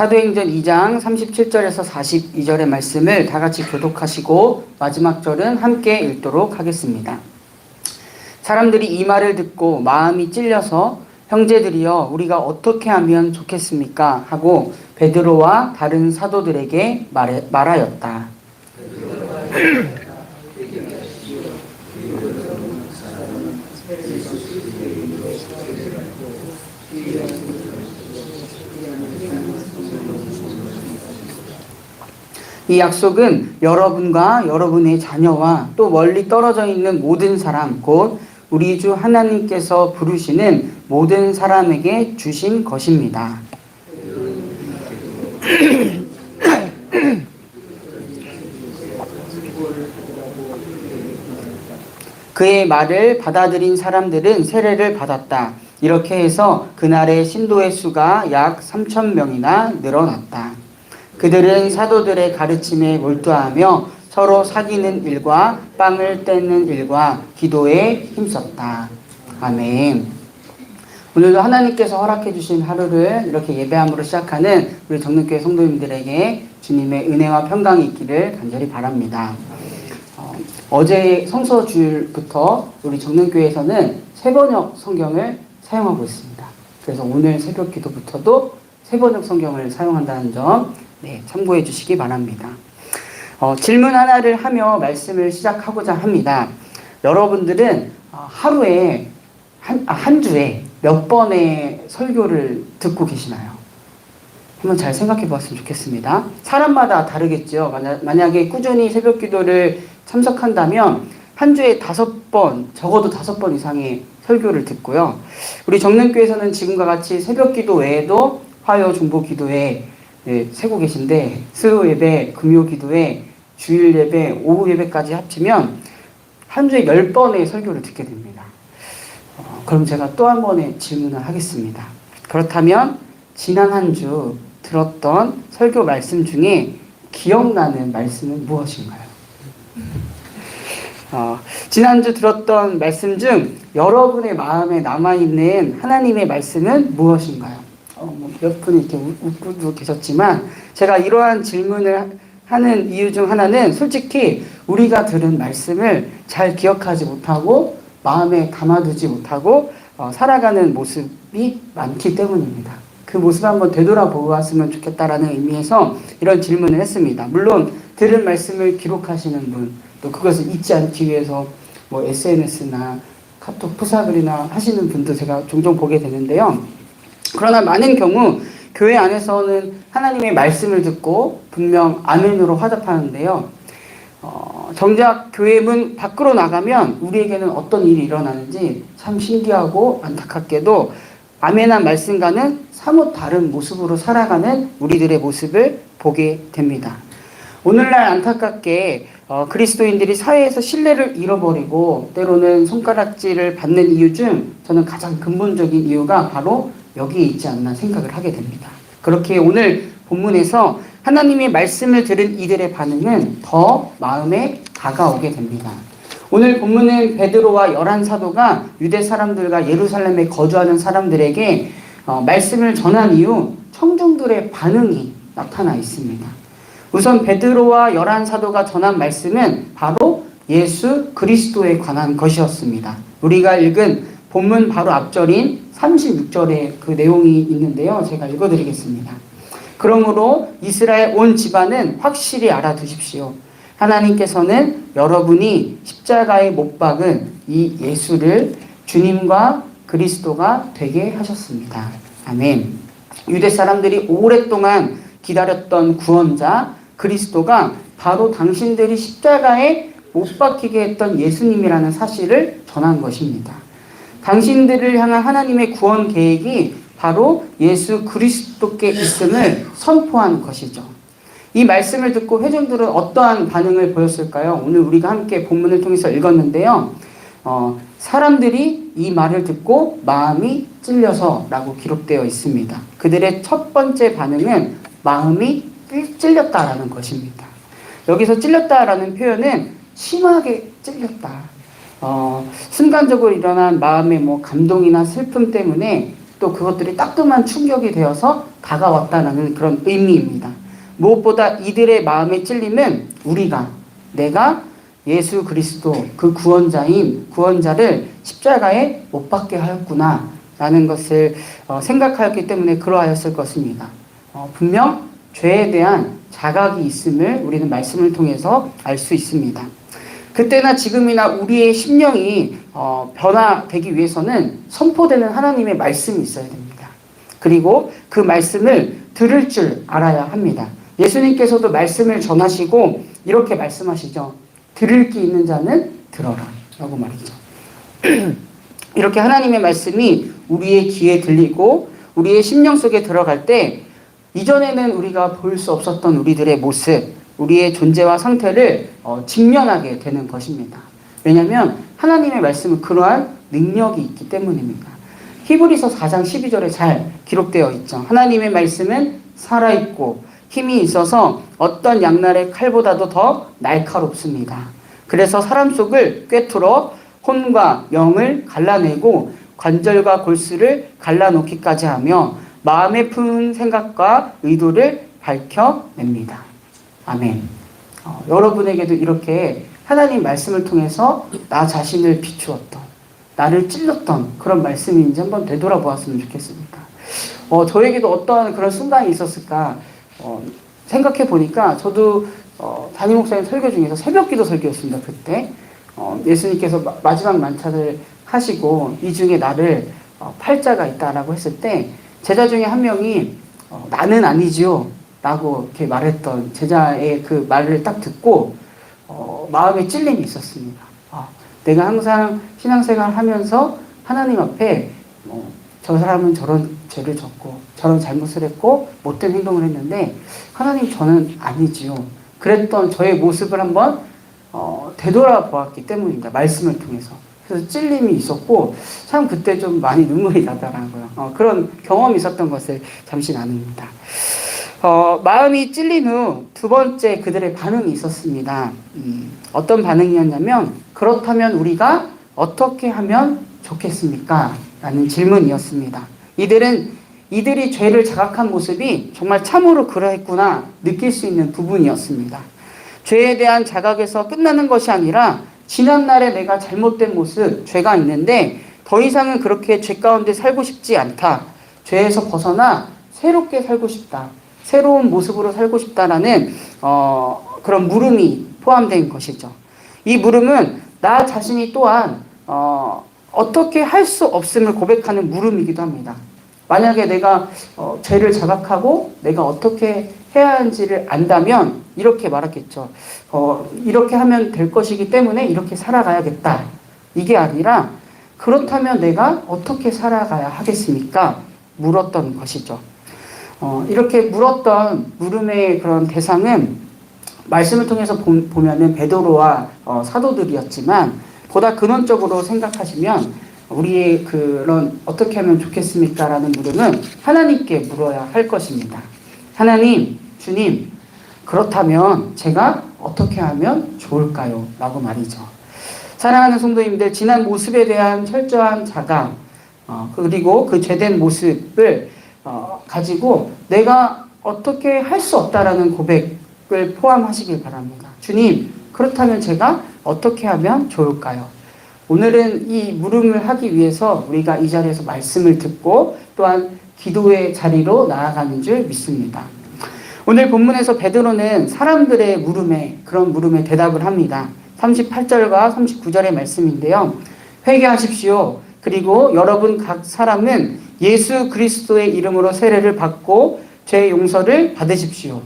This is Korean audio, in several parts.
사도행전 2장 37절에서 42절의 말씀을 다 같이 교독하시고 마지막 절은 함께 읽도록 하겠습니다. 사람들이 이 말을 듣고 마음이 찔려서 형제들이여 우리가 어떻게 하면 좋겠습니까 하고 베드로와 다른 사도들에게 말해, 말하였다. 이 약속은 여러분과 여러분의 자녀와 또 멀리 떨어져 있는 모든 사람, 곧 우리 주 하나님께서 부르시는 모든 사람에게 주신 것입니다. 그의 말을 받아들인 사람들은 세례를 받았다. 이렇게 해서 그날의 신도의 수가 약 3천 명이나 늘어났다. 그들은 사도들의 가르침에 몰두하며 서로 사귀는 일과 빵을 떼는 일과 기도에 힘썼다. 아멘. 오늘도 하나님께서 허락해 주신 하루를 이렇게 예배함으로 시작하는 우리 정릉교회 성도님들에게 주님의 은혜와 평강이 있기를 간절히 바랍니다. 어, 제 성서 주일부터 우리 정릉교회에서는 세번역 성경을 사용하고 있습니다. 그래서 오늘 새벽 기도부터도 세번역 성경을 사용한다는 점 네, 참고해 주시기 바랍니다. 어, 질문 하나를 하며 말씀을 시작하고자 합니다. 여러분들은 어, 하루에 한, 아, 한 주에 몇 번의 설교를 듣고 계시나요? 한번 잘 생각해 보았으면 좋겠습니다. 사람마다 다르겠죠. 만약, 만약에 꾸준히 새벽 기도를 참석한다면 한 주에 다섯 번, 적어도 다섯 번 이상의 설교를 듣고요. 우리 정릉교에서는 지금과 같이 새벽 기도 외에도 화요 중보 기도에 네, 세고 계신데 수요 예배, 금요 기도회, 주일 예배, 오후 예배까지 합치면 한 주에 열 번의 설교를 듣게 됩니다. 어, 그럼 제가 또 한 번의 질문을 하겠습니다. 그렇다면 지난 한 주 들었던 설교 말씀 중에 기억나는 말씀은 무엇인가요? 어, 지난주 들었던 말씀 중 여러분의 마음에 남아있는 하나님의 말씀은 무엇인가요? 어, 뭐몇 분이 이렇게 웃고 계셨지만 제가 이러한 질문을 하는 이유 중 하나는 솔직히 우리가 들은 말씀을 잘 기억하지 못하고 마음에 담아두지 못하고 어, 살아가는 모습이 많기 때문입니다. 그 모습 한번 되돌아보았으면 좋겠다라는 의미에서 이런 질문을 했습니다. 물론 들은 말씀을 기록하시는 분, 또 그것을 잊지 않기 위해서 뭐 SNS나 카톡 푸사글이나 하시는 분도 제가 종종 보게 되는데요. 그러나 많은 경우 교회 안에서는 하나님의 말씀을 듣고 분명 아멘으로 화답하는데요. 어, 정작 교회 문 밖으로 나가면 우리에게는 어떤 일이 일어나는지 참 신기하고 안타깝게도 아멘한 말씀과는 사뭇 다른 모습으로 살아가는 우리들의 모습을 보게 됩니다. 오늘날 안타깝게 어, 그리스도인들이 사회에서 신뢰를 잃어버리고 때로는 손가락질을 받는 이유 중 저는 가장 근본적인 이유가 바로 여기에 있지 않나 생각을 하게 됩니다. 그렇게 오늘 본문에서 하나님의 말씀을 들은 이들의 반응은 더 마음에 다가오게 됩니다. 오늘 본문은 베드로와 열한 사도가 유대 사람들과 예루살렘에 거주하는 사람들에게 어, 말씀을 전한 이후 청중들의 반응이 나타나 있습니다. 우선 베드로와 열한 사도가 전한 말씀은 바로 예수 그리스도에 관한 것이었습니다. 우리가 읽은 본문 바로 앞절인 36절에 그 내용이 있는데요. 제가 읽어드리겠습니다. 그러므로 이스라엘 온 집안은 확실히 알아두십시오. 하나님께서는 여러분이 십자가에 못 박은 이 예수를 주님과 그리스도가 되게 하셨습니다. 아멘. 유대 사람들이 오랫동안 기다렸던 구원자 그리스도가 바로 당신들이 십자가에 못 박히게 했던 예수님이라는 사실을 전한 것입니다. 당신들을 향한 하나님의 구원 계획이 바로 예수 그리스도께 있음을 선포한 것이죠. 이 말씀을 듣고 회중들은 어떠한 반응을 보였을까요? 오늘 우리가 함께 본문을 통해서 읽었는데요. 어, 사람들이 이 말을 듣고 마음이 찔려서라고 기록되어 있습니다. 그들의 첫 번째 반응은 마음이 찔렸다라는 것입니다. 여기서 찔렸다라는 표현은 심하게 찔렸다. 어, 순간적으로 일어난 마음의 뭐 감동이나 슬픔 때문에 또 그것들이 따끔한 충격이 되어서 다가왔다는 그런 의미입니다. 무엇보다 이들의 마음의 찔림은 우리가 내가 예수 그리스도 그 구원자인 구원자를 십자가에 못 박게 하였구나 라는 것을 어, 생각하였기 때문에 그러하였을 것입니다. 어, 분명 죄에 대한 자각이 있음을 우리는 말씀을 통해서 알 수 있습니다. 그때나 지금이나 우리의 심령이 어, 변화되기 위해서는 선포되는 하나님의 말씀이 있어야 됩니다. 그리고 그 말씀을 들을 줄 알아야 합니다. 예수님께서도 말씀을 전하시고 이렇게 말씀하시죠. 들을 기 있는 자는 들어라. 라고 말이죠. 이렇게 하나님의 말씀이 우리의 귀에 들리고 우리의 심령 속에 들어갈 때 이전에는 우리가 볼 수 없었던 우리들의 모습, 우리의 존재와 상태를 어, 직면하게 되는 것입니다. 왜냐하면 하나님의 말씀은 그러한 능력이 있기 때문입니다. 히브리서 4장 12절에 잘 기록되어 있죠. 하나님의 말씀은 살아있고 힘이 있어서 어떤 양날의 칼보다도 더 날카롭습니다. 그래서 사람 속을 꿰뚫어 혼과 영을 갈라내고 관절과 골수를 갈라놓기까지 하며 마음에 푸는 생각과 의도를 밝혀냅니다. 아멘. 어, 여러분에게도 이렇게 하나님 말씀을 통해서 나 자신을 비추었던, 나를 찔렀던 그런 말씀인지 한번 되돌아보았으면 좋겠습니다. 어, 저에게도 어떠한 그런 순간이 있었을까 어, 생각해 보니까 저도 어, 담임 목사님 설교 중에서 새벽 기도 설교였습니다. 그때 어, 예수님께서 마, 마지막 만찬을 하시고 이 중에 나를 어, 팔자가 있다라고 했을 때 제자 중에 한 명이 어, 나는 아니지요 라고 이렇게 말했던 제자의 그 말을 딱 듣고 어, 마음에 찔림이 있었습니다. 아, 내가 항상 신앙생활 하면서 하나님 앞에 어, 저 사람은 저런 죄를 졌고 저런 잘못을 했고 못된 행동을 했는데 하나님 저는 아니지요. 그랬던 저의 모습을 한번 어, 되돌아보았기 때문입니다. 말씀을 통해서. 그래서 찔림이 있었고 참 그때 좀 많이 눈물이 나더라고요. 어, 그런 경험이 있었던 것을 잠시 나눕니다. 어, 마음이 찔린 후 두 번째 그들의 반응이 있었습니다. 음, 어떤 반응이었냐면 그렇다면 우리가 어떻게 하면 좋겠습니까? 라는 질문이었습니다. 이들은 이들이 죄를 자각한 모습이 정말 참으로 그러했구나 느낄 수 있는 부분이었습니다. 죄에 대한 자각에서 끝나는 것이 아니라 지난날에 내가 잘못된 모습, 죄가 있는데 더 이상은 그렇게 죄 가운데 살고 싶지 않다. 죄에서 벗어나 새롭게 살고 싶다. 새로운 모습으로 살고 싶다라는 어, 그런 물음이 포함된 것이죠. 이 물음은 나 자신이 또한 어, 어떻게 할 수 없음을 고백하는 물음이기도 합니다. 만약에 내가 어, 죄를 자각하고 내가 어떻게 해야 하는지를 안다면 이렇게 말하겠죠. 어, 이렇게 하면 될 것이기 때문에 이렇게 살아가야겠다. 이게 아니라 그렇다면 내가 어떻게 살아가야 하겠습니까? 물었던 것이죠. 어, 이렇게 물었던 물음의 그런 대상은 말씀을 통해서 보, 면은 베드로와 어, 사도들이었지만 보다 근원적으로 생각하시면 우리의 그런 어떻게 하면 좋겠습니까라는 물음은 하나님께 물어야 할 것입니다. 하나님, 주님, 그렇다면 제가 어떻게 하면 좋을까요? 라고 말이죠. 사랑하는 성도님들, 지난 모습에 대한 철저한 자각, 어, 그리고 그 죄된 모습을 어, 가지고 내가 어떻게 할 수 없다라는 고백을 포함하시길 바랍니다. 주님, 그렇다면 제가 어떻게 하면 좋을까요? 오늘은 이 물음을 하기 위해서 우리가 이 자리에서 말씀을 듣고 또한 기도의 자리로 나아가는 줄 믿습니다. 오늘 본문에서 베드로는 사람들의 물음에 그런 물음에 대답을 합니다. 38절과 39절의 말씀인데요. 회개하십시오. 그리고 여러분 각 사람은 예수 그리스도의 이름으로 세례를 받고 죄 용서를 받으십시오.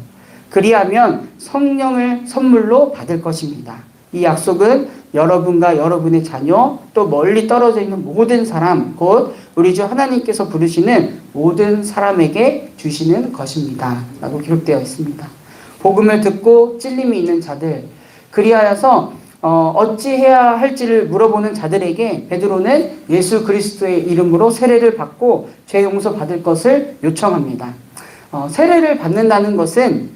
그리하면 성령을 선물로 받을 것입니다. 이 약속은 여러분과 여러분의 자녀 또 멀리 떨어져 있는 모든 사람 곧 우리 주 하나님께서 부르시는 모든 사람에게 주시는 것입니다. 라고 기록되어 있습니다. 복음을 듣고 찔림이 있는 자들 그리하여서 어, 어찌 해야 할지를 물어보는 자들에게 베드로는 예수 그리스도의 이름으로 세례를 받고 죄 용서 받을 것을 요청합니다. 어, 세례를 받는다는 것은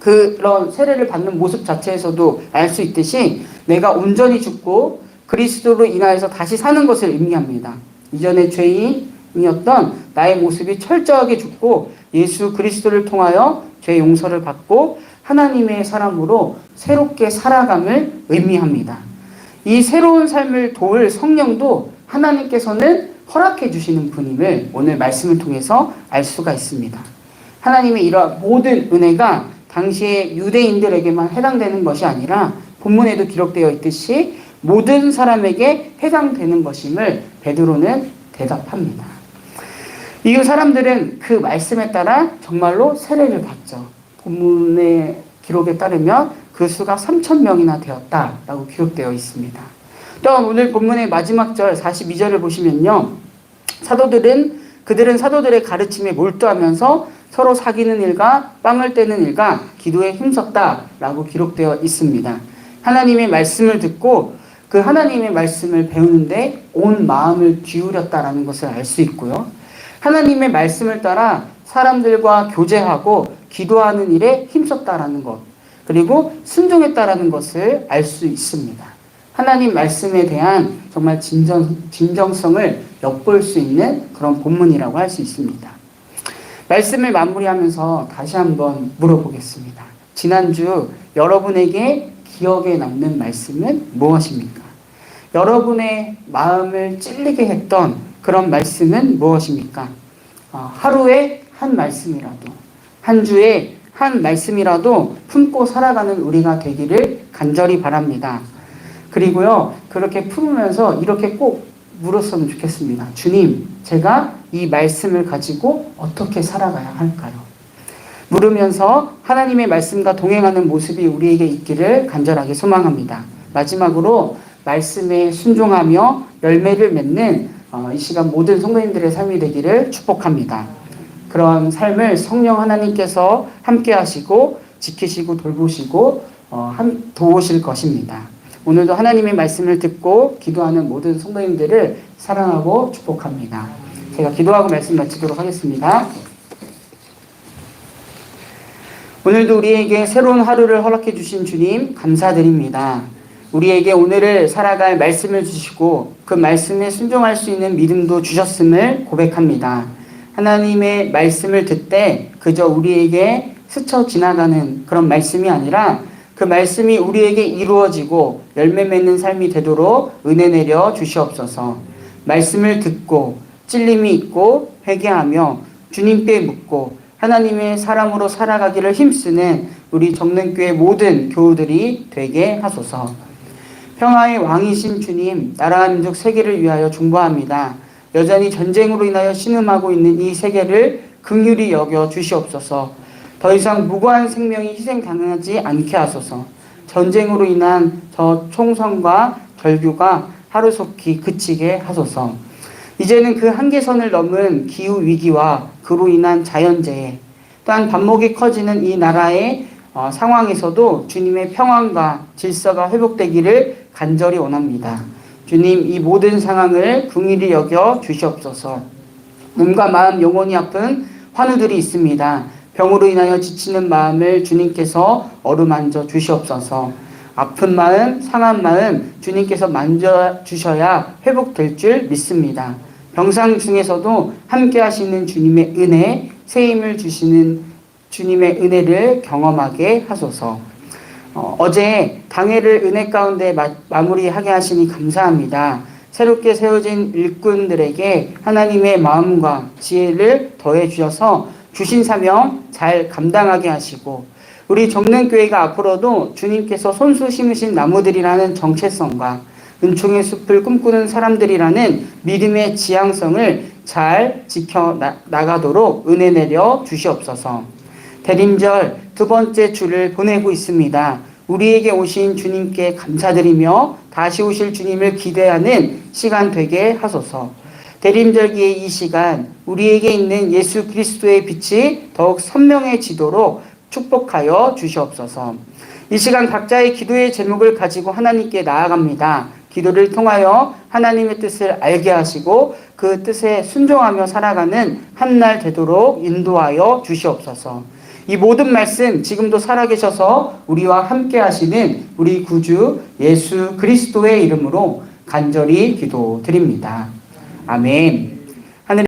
그런 세례를 받는 모습 자체에서도 알 수 있듯이 내가 온전히 죽고 그리스도로 인하여서 다시 사는 것을 의미합니다. 이전의 죄인, 사람이었던 나의 모습이 철저하게 죽고 예수 그리스도를 통하여 죄 용서를 받고 하나님의 사람으로 새롭게 살아감을 의미합니다. 이 새로운 삶을 도울 성령도 하나님께서는 허락해 주시는 분임을 오늘 말씀을 통해서 알 수가 있습니다. 하나님의 이러한 모든 은혜가 당시의 유대인들에게만 해당되는 것이 아니라 본문에도 기록되어 있듯이 모든 사람에게 해당되는 것임을 베드로는 대답합니다. 이 사람들은 그 말씀에 따라 정말로 세례를 받죠. 본문의 기록에 따르면 그 수가 3천 명이나 되었다라고 기록되어 있습니다. 또한 오늘 본문의 마지막 절 42절을 보시면요. 사도들은 그들은 사도들의 가르침에 몰두하면서 서로 사귀는 일과 빵을 떼는 일과 기도에 힘썼다라고 기록되어 있습니다. 하나님의 말씀을 듣고 그 하나님의 말씀을 배우는데 온 마음을 기울였다라는 것을 알 수 있고요. 하나님의 말씀을 따라 사람들과 교제하고 기도하는 일에 힘썼다라는 것, 그리고 순종했다라는 것을 알 수 있습니다. 하나님 말씀에 대한 정말 진정, 진정성을 엿볼 수 있는 그런 본문이라고 할 수 있습니다. 말씀을 마무리하면서 다시 한번 물어보겠습니다. 지난주 여러분에게 기억에 남는 말씀은 무엇입니까? 여러분의 마음을 찔리게 했던 그런 말씀은 무엇입니까? 어, 하루에 한 말씀이라도, 한 주에 한 말씀이라도 품고 살아가는 우리가 되기를 간절히 바랍니다. 그리고요, 그렇게 품으면서 이렇게 꼭 물었으면 좋겠습니다. 주님, 제가 이 말씀을 가지고 어떻게 살아가야 할까요? 물으면서 하나님의 말씀과 동행하는 모습이 우리에게 있기를 간절하게 소망합니다. 마지막으로 말씀에 순종하며 열매를 맺는 어, 이 시간 모든 성도님들의 삶이 되기를 축복합니다. 그런 삶을 성령 하나님께서 함께 하시고 지키시고 돌보시고 어, 도우실 것입니다. 오늘도 하나님의 말씀을 듣고 기도하는 모든 성도님들을 사랑하고 축복합니다. 제가 기도하고 말씀 마치도록 하겠습니다. 오늘도 우리에게 새로운 하루를 허락해 주신 주님 감사드립니다. 우리에게 오늘을 살아갈 말씀을 주시고 그 말씀에 순종할 수 있는 믿음도 주셨음을 고백합니다. 하나님의 말씀을 듣되 그저 우리에게 스쳐 지나가는 그런 말씀이 아니라 그 말씀이 우리에게 이루어지고 열매 맺는 삶이 되도록 은혜 내려 주시옵소서. 말씀을 듣고 찔림이 있고 회개하며 주님께 묻고 하나님의 사람으로 살아가기를 힘쓰는 우리 정능교회 모든 교우들이 되게 하소서. 평화의 왕이신 주님, 나라와 민족 세계를 위하여 중보합니다. 여전히 전쟁으로 인하여 신음하고 있는 이 세계를 긍휼히 여겨 주시옵소서. 더 이상 무고한 생명이 희생당하지 않게 하소서. 전쟁으로 인한 저 총성과 절규가 하루속히 그치게 하소서. 이제는 그 한계선을 넘은 기후 위기와 그로 인한 자연재해, 또한 반목이 커지는 이 나라의 어, 상황에서도 주님의 평안과 질서가 회복되기를 간절히 원합니다. 주님 이 모든 상황을 긍휼히 여겨 주시옵소서. 몸과 마음 영원히 아픈 환우들이 있습니다. 병으로 인하여 지치는 마음을 주님께서 어루만져 주시옵소서. 아픈 마음, 상한 마음 주님께서 만져 주셔야 회복될 줄 믿습니다. 병상 중에서도 함께 하시는 주님의 은혜, 새 힘을 주시는 주님의 은혜를 경험하게 하소서. 어, 제 당회를 은혜 가운데 마, 마무리하게 하시니 감사합니다. 새롭게 세워진 일꾼들에게 하나님의 마음과 지혜를 더해 주셔서 주신 사명 잘 감당하게 하시고 우리 정릉교회가 앞으로도 주님께서 손수 심으신 나무들이라는 정체성과 은총의 숲을 꿈꾸는 사람들이라는 믿음의 지향성을 잘 지켜 나가도록 은혜 내려 주시옵소서. 대림절 두 번째 주를 보내고 있습니다. 우리에게 오신 주님께 감사드리며 다시 오실 주님을 기대하는 시간 되게 하소서. 대림절기의 이 시간 우리에게 있는 예수 그리스도의 빛이 더욱 선명해지도록 축복하여 주시옵소서. 이 시간 각자의 기도의 제목을 가지고 하나님께 나아갑니다. 기도를 통하여 하나님의 뜻을 알게 하시고 그 뜻에 순종하며 살아가는 한 날 되도록 인도하여 주시옵소서. 이 모든 말씀 지금도 살아계셔서 우리와 함께 하시는 우리 구주 예수 그리스도의 이름으로 간절히 기도드립니다. 아멘.